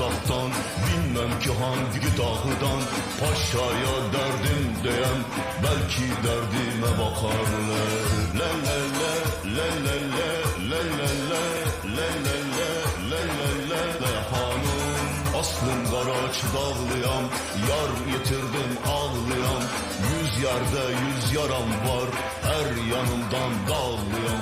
Bilmem ki hangi dağdan Paşaya derdim diyen belki derdime bakarlar Le le le le le le le le le le le le le le le le hanım Aslım Karaç dağlıyam Yar yitirdim ağlıyam Yüz yerde yüz yaram var Her yanımdan dağlıyam ben